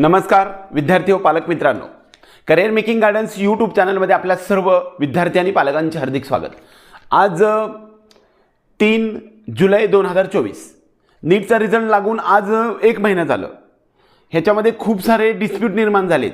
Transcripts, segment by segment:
नमस्कार विद्यार्थी व पालक मित्रांनो. करिअर मेकिंग गार्डन्स यूट्यूब चॅनलमध्ये आपल्या सर्व विद्यार्थी आणि पालकांचे हार्दिक स्वागत. आज तीन जुलै दोन हजार चोवीस. नीटचा रिझल्ट लागून आज एक महिना झालं. ह्याच्यामध्ये खूप सारे डिस्प्यूट निर्माण झालेत.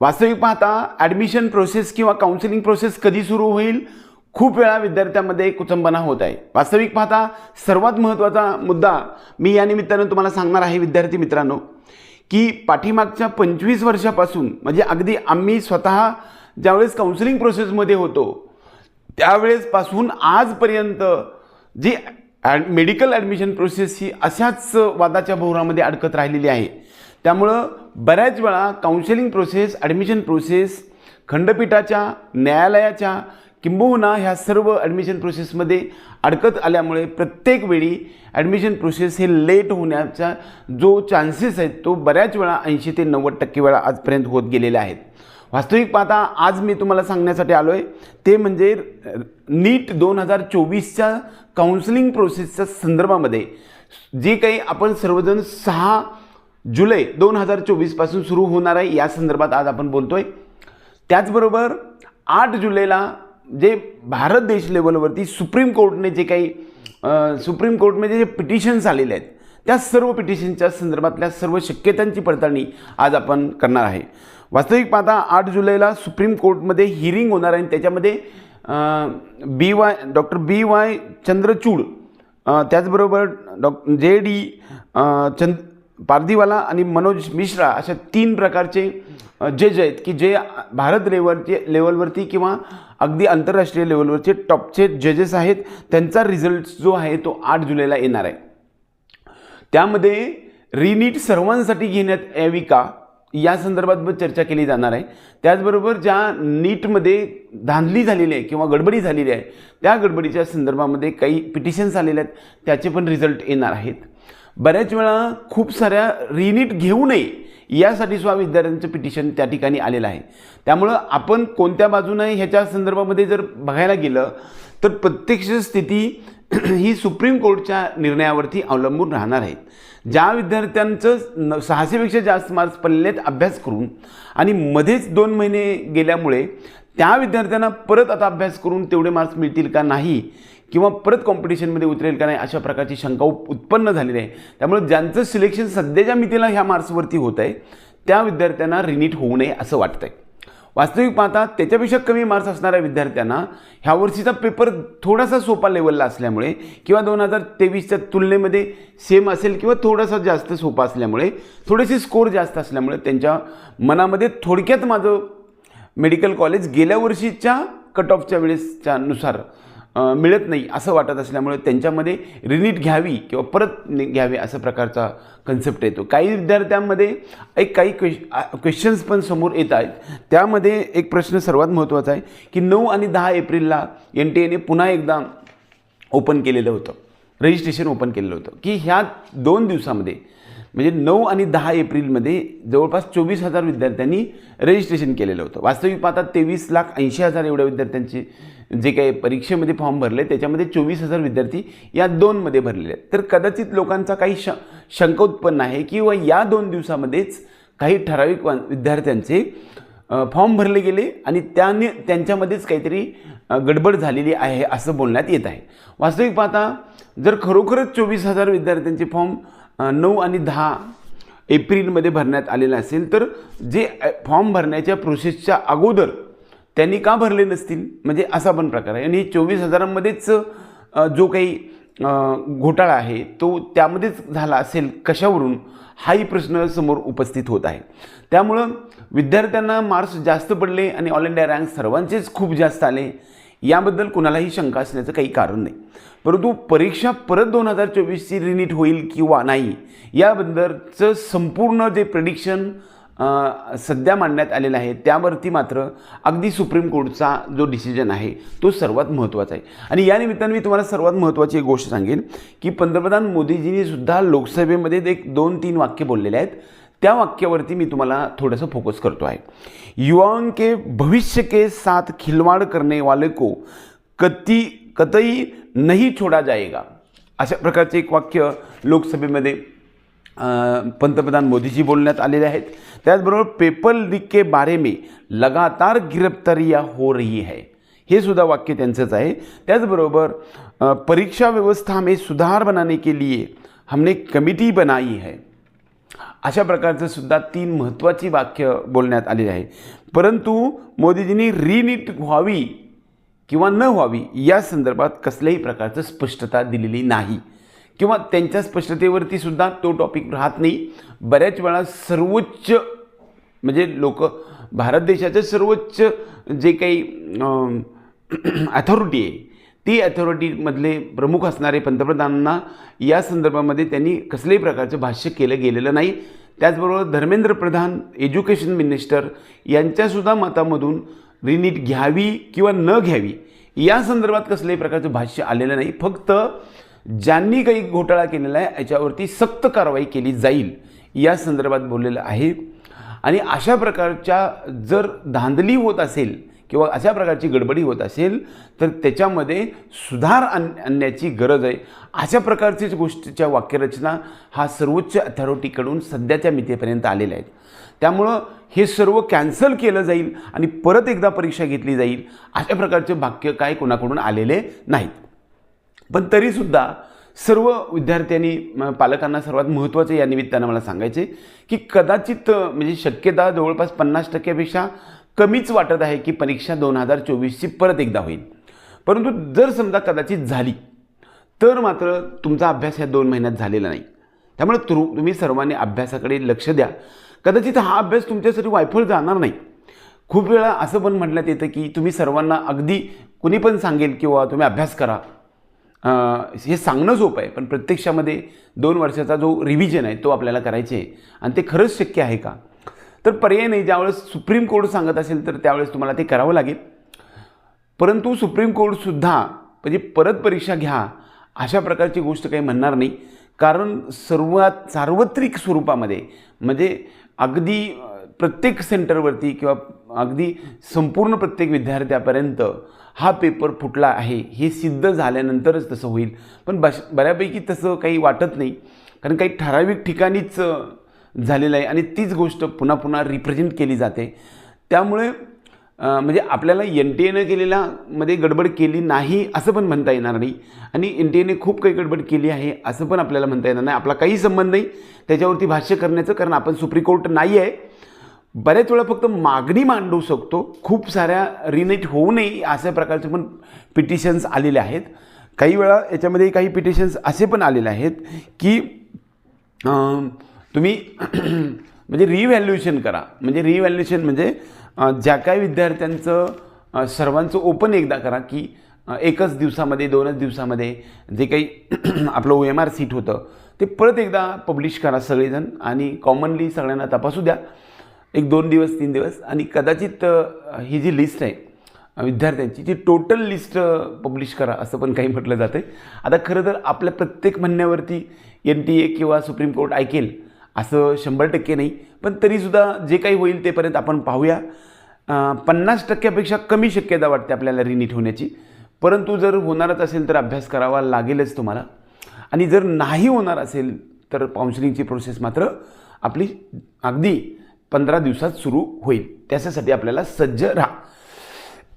वास्तविक पाहता ॲडमिशन प्रोसेस किंवा काउन्सिलिंग प्रोसेस कधी सुरू होईल? खूप वेळा विद्यार्थ्यांमध्ये कुचंबना होत आहे. वास्तविक पाहता सर्वात महत्त्वाचा मुद्दा मी या निमित्तानं तुम्हाला सांगणार आहे विद्यार्थी मित्रांनो. की पाठीमागच्या पंचवीस वर्षापासून म्हणजे अगदी आम्ही स्वतः ज्यावेळेस काउन्सिलिंग प्रोसेसमध्ये होतो त्यावेळेसपासून आजपर्यंत जी ॲड मेडिकल ॲडमिशन प्रोसेस ही अशाच वादाच्या भोवरामध्ये अडकत राहिलेली आहे. त्यामुळं बऱ्याच वेळा काउन्सिलिंग प्रोसेस ॲडमिशन प्रोसेस खंडपीठाच्या न्यायालयाच्या किंबहुना ह्या सर्व ॲडमिशन प्रोसेसमध्ये अडकत आल्यामुळे प्रत्येक वेळी ॲडमिशन प्रोसेस हे लेट होण्याचा जो चान्सेस आहेत तो बऱ्याच वेळा ऐंशी ते नव्वद टक्के वेळा आजपर्यंत होत गेलेल्या आहेत. वास्तविक पाहता आज मी तुम्हाला सांगण्यासाठी आलो आहे ते म्हणजे नीट दोन हजार चोवीसच्या काउन्सिलिंग प्रोसेसच्या संदर्भामध्ये जे काही आपण सर्वजण सहा जुलै दोन हजार चोवीसपासून सुरू होणार आहे या संदर्भात आज आपण बोलतो आहे त्याचबरोबर आठ जुलैला जे भारत देश लेवलवरती सुप्रीम कोर्टने जे काही सुप्रीम कोर्टमध्ये जे पिटिशन्स आलेले आहेत त्या सर्व पिटिशनच्या संदर्भातल्या सर्व शक्यतांची पडताळणी आज आपण करणार आहे. वास्तविक पाहता आठ जुलैला सुप्रीम कोर्टमध्ये हिअरिंग होणार आहे आणि त्याच्यामध्ये B Y doctor B Y Chandrachud त्याचबरोबर डॉक् जे डी चंद पारदीवाला आणि मनोज मिश्रा अशा तीन प्रकारचे जज आहेत की जे भारत लेवलचे लेवलवरती किंवा अगदी आंतरराष्ट्रीय लेवलवरचे टॉपचे जजेस आहेत त्यांचा रिझल्ट जो आहे तो आठ जुलैला येणार आहे. त्यामध्ये रिनीट सर्वांसाठी घेण्यात यावी का? या संदर्भात पण चर्चा केली जाणार आहे. त्याचबरोबर ज्या नीटमध्ये धांदली झालेली आहे किंवा गडबडी झालेली आहे त्या गडबडीच्या संदर्भामध्ये काही पिटिशन्स आलेले आहेत त्याचे पण रिझल्ट येणार आहेत. बऱ्याच वेळा खूप साऱ्या रिनीट घेऊ नये यासाठी सुद्धा विद्यार्थ्यांचं पिटिशन त्या ठिकाणी आलेलं आहे. त्यामुळं आपण कोणत्या बाजूनं ह्याच्या संदर्भामध्ये जर बघायला गेलं तर प्रत्यक्ष स्थिती ही सुप्रीम कोर्टच्या निर्णयावरती अवलंबून राहणार आहे. ज्या विद्यार्थ्यांचं न सहाशेपेक्षा जास्त मार्क्स पडलेले अभ्यास करून आणि मध्येच दोन महिने गेल्यामुळे त्या विद्यार्थ्यांना परत आता अभ्यास करून तेवढे मार्क्स मिळतील का नाही किंवा परत कॉम्पिटिशनमध्ये उतरेल का नाही अशा प्रकारची शंका उत्पन्न झालेली आहे. त्यामुळे ज्यांचं सिलेक्शन सध्याच्या मितीला ह्या मार्क्सवरती होत आहे त्या विद्यार्थ्यांना रिनीट होऊ नये असं वाटतं आहे वास्तविक पाहता त्याच्यापेक्षा कमी मार्क्स असणाऱ्या विद्यार्थ्यांना ह्या वर्षीचा पेपर थोडासा सोपा लेवलला असल्यामुळे किंवा दोन हजार तेवीसच्या तुलनेमध्ये सेम असेल किंवा थोडासा जास्त सोपा असल्यामुळे थोडेसे स्कोर जास्त असल्यामुळे त्यांच्या मनामध्ये थोडक्यात माझं मेडिकल कॉलेज गेल्या वर्षीच्या कट ऑफच्या वेळेसच्या नुसार मिळत नाही असं वाटत असल्यामुळे त्यांच्यामध्ये रिनीट घ्यावी किंवा परत घ्यावी असा प्रकारचा कन्सेप्ट येतो. काही विद्यार्थ्यांमध्ये एक काही क्वेश क्वेश्चन्स पण समोर येत आहेत त्यामध्ये एक प्रश्न सर्वात महत्त्वाचा आहे की नऊ आणि दहा एप्रिलला एन टी एने पुन्हा एकदा ओपन केलेलं होतं. रजिस्ट्रेशन ओपन केलेलं होतं. की ह्या दोन दिवसामध्ये म्हणजे नऊ आणि दहा एप्रिलमध्ये जवळपास चोवीस हजार विद्यार्थ्यांनी रजिस्ट्रेशन केलेलं होतं. वास्तविक पाहता तेवीस लाख ऐंशी हजार एवढ्या विद्यार्थ्यांचे जे काही परीक्षेमध्ये फॉर्म भरले त्याच्यामध्ये चोवीस हजार विद्यार्थी या दोनमध्ये भरलेले आहेत. तर कदाचित लोकांचा काही श शंका उत्पन्न आहे किंवा या दोन दिवसामध्येच काही ठराविक वा- विद्यार्थ्यांचे फॉर्म भरले गेले आणि त्याने त्यांच्यामध्येच काहीतरी गडबड झालेली आहे असं बोलण्यात येत आहे. वास्तविक पाहता जर खरोखरच चोवीस हजार विद्यार्थ्यांचे फॉर्म नऊ आणि दहा एप्रिलमध्ये भरण्यात आलेलं असेल तर जे फॉर्म भरण्याच्या प्रोसेसच्या अगोदर त्यांनी का भरले नसतील? म्हणजे असा पण प्रकार आहे. आणि चोवीस हजारांमध्येच जो काही घोटाळा आहे तो त्यामध्येच झाला असेल कशावरून? हाही प्रश्न समोर उपस्थित होत आहे. त्यामुळं विद्यार्थ्यांना मार्क्स जास्त पडले आणि ऑल इंडिया रँक सर्वांचेच खूप जास्त आले याबद्दल कुणालाही शंका असण्याचं काही कारण नाही. परंतु परीक्षा परत दोन हजार चोवीसची रिनीट होईल किंवा नाही याबद्दलचं संपूर्ण जे प्रेडिक्शन सध्या मांडण्यात आलेलं आहे. त्यावरती मात्र अगदी सुप्रीम कोर्टचा जो डिसिजन आहे तो सर्वात महत्त्वाचा आहे. आणि या निमित्तानं मी तुम्हाला सर्वात महत्त्वाची एक गोष्ट सांगेन की पंतप्रधान मोदीजींनी सुद्धा लोकसभेमध्ये एक दोन तीन वाक्य बोललेले आहेत. त्या वाक्यावरती मी तुम्हाला थोडंसं फोकस करतो आहे. युवाओं के भविष्य के साथ खिलवाड़ करने वाले को कती कतई नहीं छोड़ा जाएगा. अशा प्रकारचे एक वाक्य लोकसभेमध्ये पंतप्रधान मोदीजी बोलण्यात आलेले आहेत. त्याचबरोबर पेपर लीक के बारे में लगातार गिरफ्तारिया हो रही है. हे सुद्धा वाक्य त्यांचंच आहे. त्याचबरोबर परीक्षा व्यवस्था में सुधार बनाने के लिए हमने कमिटी बनाई है. अशा प्रकारचं सुद्धा तीन महत्त्वाची वाक्य बोलण्यात आलेली आहे. परंतु मोदीजींनी रिनीट व्हावी किंवा न व्हावी या संदर्भात कसल्याही प्रकारचं स्पष्टता दिलेली नाही. किंवा त्यांच्या स्पष्टतेवरती सुद्धा तो टॉपिक राहत नाही. बऱ्याच वेळा सर्वोच्च म्हणजे लोक भारत देशाचे सर्वोच्च जे काही अथॉरिटी आहे ती अथॉरिटीमधले प्रमुख असणारे पंतप्रधानांना या संदर्भामध्ये त्यांनी कसल्याही प्रकारचं भाष्य केलं गेलेलं नाही. त्याचबरोबर धर्मेंद्र प्रधान एज्युकेशन मिनिस्टर यांच्यासुद्धा मतामधून रिनीट घ्यावी किंवा न घ्यावी या संदर्भात कसल्याही प्रकारचं भाष्य आलेलं नाही. फक्त ज्यांनी काही घोटाळा केलेला आहे याच्यावरती सक्त कारवाई केली जाईल या संदर्भात बोललेलं आहे. आणि अशा प्रकारच्या जर धांदली होत असेल किंवा अशा प्रकारची गडबडी होत असेल तर त्याच्यामध्ये सुधार आण आणण्याची गरज आहे. अशा प्रकारचीच गोष्टीच्या वाक्यरचना हा सर्वोच्च अथॉरिटीकडून सध्याच्या मितीपर्यंत आलेल्या आहेत. त्यामुळं हे सर्व कॅन्सल केलं जाईल आणि परत एकदा परीक्षा घेतली जाईल अशा प्रकारचे वाक्य काय कोणाकडून आलेले नाहीत. पण तरीसुद्धा सर्व विद्यार्थ्यांनी पालकांना सर्वात महत्त्वाचं या निमित्तानं मला सांगायचे की कदाचित म्हणजे शक्यता जवळपास पन्नास टक्क्यापेक्षा कमीच वाटत आहे की परीक्षा दोन हजार चोवीसची परत एकदा होईल. परंतु जर समजा कदाचित झाली तर मात्र तुमचा अभ्यास ह्या दोन महिन्यात झालेला नाही. त्यामुळे तु तुम्ही सर्वांनी अभ्यासाकडे लक्ष द्या. कदाचित हा अभ्यास तुमच्यासाठी वायफळ जाणार नाही. खूप वेळा असं पण म्हटण्यात येतं की तुम्ही सर्वांना अगदी कुणी पण सांगेल किंवा तुम्ही अभ्यास करा हे सांगणं सोपं आहे पण प्रत्यक्षामध्ये दोन वर्षाचा जो रिव्हिजन आहे तो आपल्याला करायचे आहे. आणि ते खरंच शक्य आहे का? तर पर्याय नाही ज्यावेळेस सुप्रीम कोर्ट सांगत असेल तर त्यावेळेस तुम्हाला ते करावं लागेल. परंतु सुप्रीम कोर्टसुद्धा म्हणजे परत परीक्षा घ्या अशा प्रकारची गोष्ट काही म्हणणार नाही. कारण सर्वात सार्वत्रिक स्वरूपामध्ये म्हणजे अगदी प्रत्येक सेंटरवरती किंवा अगदी संपूर्ण प्रत्येक विद्यार्थ्यापर्यंत हा पेपर फुटला आहे हे सिद्ध झाल्यानंतरच तसं होईल. पण बश बऱ्यापैकी तसं काही वाटत नाही. कारण काही ठराविक ठिकाणीच झालेलं आहे आणि तीच गोष्ट पुन्हा पुन्हा रिप्रेझेंट केली जाते. त्यामुळे म्हणजे आपल्याला एन टी एनं केलेला मध्ये गडबड केली नाही असं पण म्हणता येणार नाही. आणि एन टी एने खूप काही गडबड केली आहे असं पण आपल्याला म्हणता येणार नाही. आपला काही संबंध नाही. त्याच्यावरती भाष्य करण्याचं कारण आपण सुप्रीम कोर्ट नाही आहे बऱ्याच वेळा फक्त मागणी मांडू शकतो. खूप साऱ्या रिनेट होऊ नये अशा प्रकारचे पण पिटिशन्स आलेले आहेत. काही वेळा याच्यामध्ये काही पिटिशन्स असे पण आलेले आहेत की तुम्ही म्हणजे रिव्हॅल्युएशन करा. म्हणजे रिव्हॅल्युएशन म्हणजे ज्या काही विद्यार्थ्यांचं सर्वांचं ओपन एकदा करा की एकच दिवसामध्ये दोनच दिवसामध्ये जे काही आपलं ओ एम आर सीट होतं ते परत एकदा पब्लिश करा सगळेजण आणि कॉमनली सगळ्यांना तपासू द्या. एक दोन दिवस तीन दिवस. आणि कदाचित ही जी लिस्ट आहे विद्यार्थ्यांची ती टोटल लिस्ट पब्लिश करा असं पण काही म्हटलं जातं आता खरं तर आपल्या प्रत्येक म्हणण्यावरती एन टी ए किंवा सुप्रीम कोर्ट ऐकेल असं शंभर टक्के नाही. पण तरीसुद्धा जे काही होईल तेपर्यंत आपण पाहूया. पन्नास टक्क्यापेक्षा कमी शक्यता वाटते आपल्याला रिनीट होण्याची परंतु जर होणारच असेल तर अभ्यास करावा लागेलच तुम्हाला. आणि जर नाही होणार असेल तर काउन्सिलिंगची प्रोसेस मात्र आपली अगदी पंधरा दिवसात सुरू होईल. त्याच्यासाठी आपल्याला सज्ज राहा.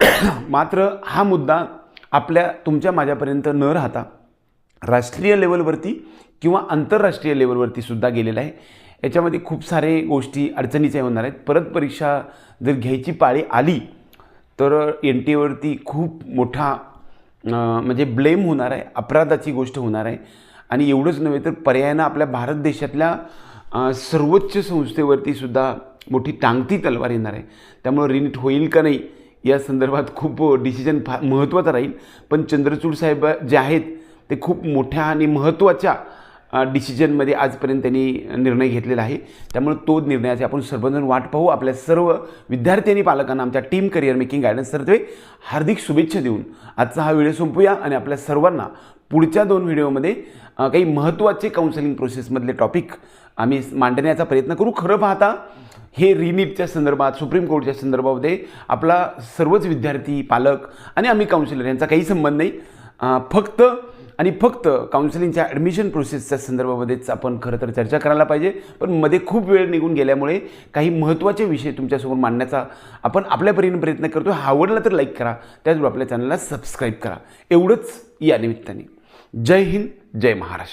मात्र हा मुद्दा आपल्या तुमच्या माझ्यापर्यंत न राहता राष्ट्रीय लेवलवरती किंवा आंतरराष्ट्रीय लेवलवरती सुद्धा गेलेला आहे. याच्यामध्ये खूप सारे गोष्टी अडचणीच्या होणार आहेत. परत परीक्षा जर घ्यायची पाळी आली तर एन टी एवरती खूप मोठा म्हणजे ब्लेम होणार आहे. अपराधाची गोष्ट होणार आहे. आणि एवढंच नव्हे तर पर्यायानं आपल्या भारत देशातल्या सर्वोच्च संस्थेवरती सुद्धा मोठी टांगती तलवार येणार आहे. त्यामुळं रिनिट होईल का नाही या संदर्भात खूप डिसिजन फार महत्त्वाचा राहील. पण चंद्रचूड साहेब जे आहेत ते खूप मोठ्या आणि महत्त्वाच्या डिसिजनमध्ये आजपर्यंत त्यांनी निर्णय घेतलेला आहे. त्यामुळे तो निर्णयाची आपण सर्वजण वाट पाहू. आपल्या सर्व विद्यार्थी आणि पालकांना आमच्या टीम करिअर मेकिंग गायडन्स तर्फे हार्दिक शुभेच्छा देऊन आजचा हा व्हिडिओ संपूया आणि आपल्या सर्वांना पुढच्या दोन व्हिडिओमध्ये काही महत्त्वाचे काउन्सिलिंग प्रोसेसमधले टॉपिक आम्ही मांडण्याचा प्रयत्न करू. खरं पाहता हे रिनीटच्या संदर्भात सुप्रीम कोर्टच्या संदर्भामध्ये आपला सर्वच विद्यार्थी पालक आणि आम्ही काउन्सिलर यांचा काही संबंध नाही. फक्त आणि फक्त काउन्सिलिंगच्या ॲडमिशन प्रोसेसच्या संदर्भामध्येच आपण खरं तर चर्चा करायला पाहिजे. पण मध्ये खूप वेळ निघून गेल्यामुळे काही महत्त्वाचे विषय तुमच्यासमोर मांडण्याचा आपण आपल्या परीने प्रयत्न करतो. आवडला तर लाईक करा. त्याचबरोबर आपल्या चॅनलला सबस्क्राईब करा. एवढंच या निमित्ताने. जय हिंद जय महाराष्ट्र.